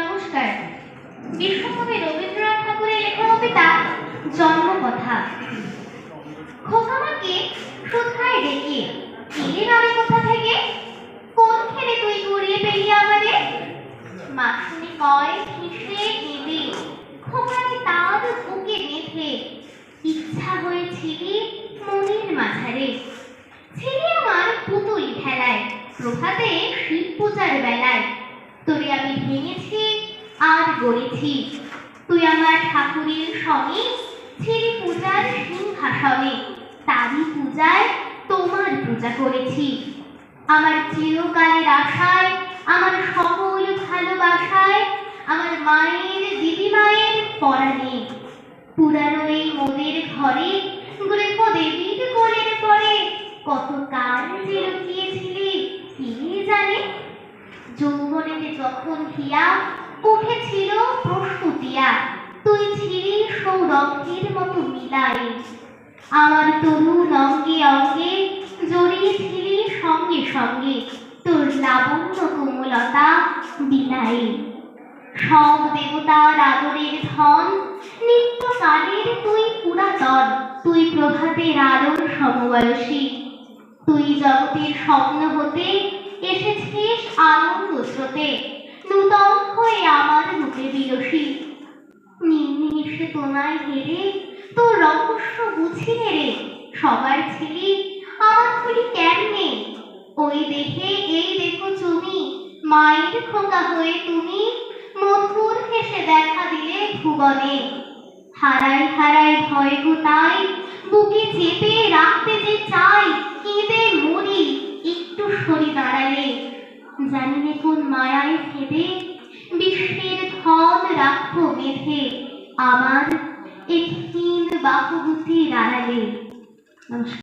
নমস্কার। বিশ্বকবি রবীন্দ্রনাথ ঠাকুরের লেখা কবিতা জন্মকথা। খোকামাকে কোথায় ডেকে এলে আমি কোথা থেকে? কোন খেলে তুই গড়িয়ে পেলি আমারে? মা কয় হেসে কেঁদে খোকাকে তার বুকে বেঁধে ইচ্ছা হয়েছিলি মনির মাঝারে। ছিলি আমার পুতুল খেলায়, প্রভাতে শিব পূজার বেলায়। তোরে আমি ভেঙেছি আর গড়েছি। তুই আমার ঠাকুরের সঙ্গে ছিলি পূজার সিংহাসনে, তারই পূজায় তোমার পূজা করেছি। আমার চিরকালের আশায়, আমার সকল ভালোবাসায়, আমার মায়ের দিদিমায়ের পরাণে। পুরানো এই মনের ঘরে, গৃহ দেবীর কোলের পরে, কত কাল যে লুকিয়েছিলি, কে জানে যৌবনেতে যখন হিয়া উঠেছিল প্রস্তুতিয়া তুই ছিলি সৌরভের মতো মিলাই আমার তরুণ অঙ্গে অঙ্গে জড়িয়েছিলি সঙ্গে সঙ্গে তোর লাবণ্য কোমলতা বিলাই সব দেবতার আদরের ধন নিত্যকালের তুই পুরাতন, তুই প্রভাতের আলোর সমবয়সী। তুই জগতের স্বপ্ন হতে এসেছিস আনন্দ স্রোতে। নূতন হয়ে আমার মুখে বিরসী। নির্নিমিষে তোমায় হেরে তোর রহস্য বুঝিয়ে রে। সবার ছিলি আমার খুলি কেমনে ওই দেখে এই দেখো তুমি মায়ের খোকা হয়ে তুমি মধুর হেসে দেখা দিলে ভুবনে। হারাই হারাই ভয় গো তাই বুকে চেপে রাখতে সরে জানি কোন মায়ায় ভেবে বিশ্বের ধন রাখো বেঁধে আমার একহীন বাহুবুতি আড়ালে নমস্কার।